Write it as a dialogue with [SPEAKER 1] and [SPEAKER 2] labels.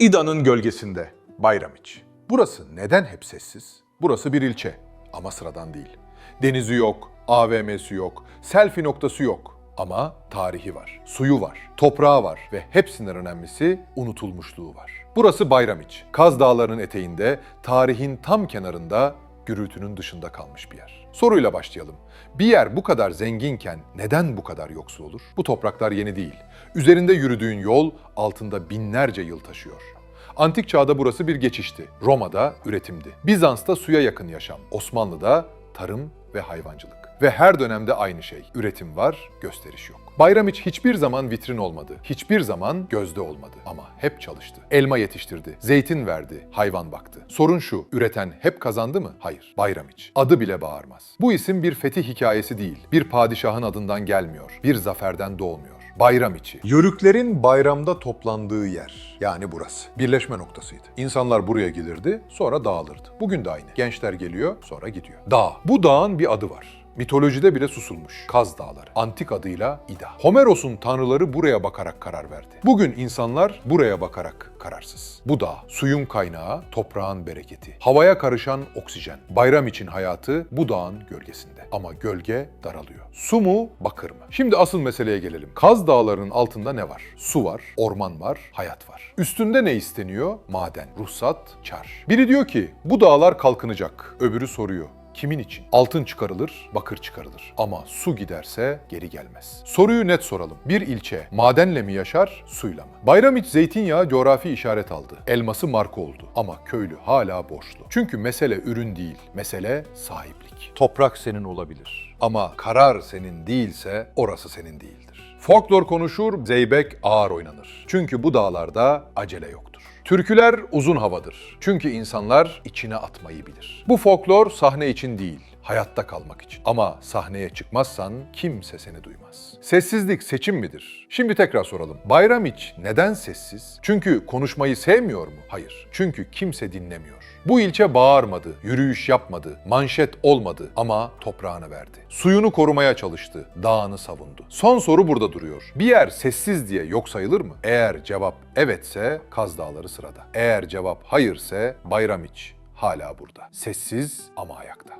[SPEAKER 1] İda'nın gölgesinde Bayramiç. Burası neden hep sessiz? Burası bir ilçe ama sıradan değil. Denizi yok, AVM'si yok, selfie noktası yok. Ama tarihi var, suyu var, toprağı var ve hepsinden önemlisi unutulmuşluğu var. Burası Bayramiç. Kaz Dağları'nın eteğinde, tarihin tam kenarında, gürültünün dışında kalmış bir yer. Soruyla başlayalım. Bir yer bu kadar zenginken neden bu kadar yoksul olur? Bu topraklar yeni değil. Üzerinde yürüdüğün yol altında binlerce yıl taşıyor. Antik çağda burası bir geçişti. Roma'da üretimdi. Bizans'ta suya yakın yaşam. Osmanlı'da tarım ve hayvancılık. Ve her dönemde aynı şey. Üretim var, gösteriş yok. Bayramiç hiçbir zaman vitrin olmadı. Hiçbir zaman gözde olmadı. Ama hep çalıştı. Elma yetiştirdi, zeytin verdi, hayvan baktı. Sorun şu, üreten hep kazandı mı? Hayır. Bayramiç. Adı bile bağırmaz. Bu isim bir fetih hikayesi değil. Bir padişahın adından gelmiyor. Bir zaferden doğmuyor. Bayram içi. Yörüklerin bayramda toplandığı yer. Yani burası. Birleşme noktasıydı. İnsanlar buraya gelirdi, sonra dağılırdı. Bugün de aynı. Gençler geliyor, sonra gidiyor. Dağ. Bu dağın bir adı var. Mitolojide bile susulmuş. Kaz Dağları. Antik adıyla İda. Homeros'un tanrıları buraya bakarak karar verdi. Bugün insanlar buraya bakarak kararsız. Bu dağ, suyun kaynağı, toprağın bereketi. Havaya karışan oksijen. Bayram için hayatı bu dağın gölgesinde. Ama gölge daralıyor. Su mu, bakır mı? Şimdi asıl meseleye gelelim. Kaz Dağları'nın altında ne var? Su var, orman var, hayat var. Üstünde ne isteniyor? Maden, ruhsat, çar. Biri diyor ki bu dağlar kalkınacak. Öbürü soruyor. Kimin için? Altın çıkarılır, bakır çıkarılır. Ama su giderse geri gelmez. Soruyu net soralım. Bir ilçe madenle mi yaşar, suyla mı? Bayramiç zeytinyağı coğrafi işaret aldı. Elması marka oldu. Ama köylü hala borçlu. Çünkü mesele ürün değil, mesele sahiplik. Toprak senin olabilir. Ama karar senin değilse orası senin değildir. Folklor konuşur, zeybek ağır oynanır. Çünkü bu dağlarda acele yoktur. Türküler uzun havadır. Çünkü insanlar içine atmayı bilir. Bu folklor sahne için değil, hayatta kalmak için. Ama sahneye çıkmazsan kimse seni duymaz. Sessizlik seçim midir? Şimdi tekrar soralım. Bayramiç neden sessiz? Çünkü konuşmayı sevmiyor mu? Hayır. Çünkü kimse dinlemiyor. Bu ilçe bağırmadı, yürüyüş yapmadı, manşet olmadı ama toprağını verdi. Suyunu korumaya çalıştı, dağını savundu. Son soru burada duruyor. Bir yer sessiz diye yok sayılır mı? Eğer cevap evetse Kaz Dağları sırada. Eğer cevap hayırse Bayramiç hala burada. Sessiz ama ayakta.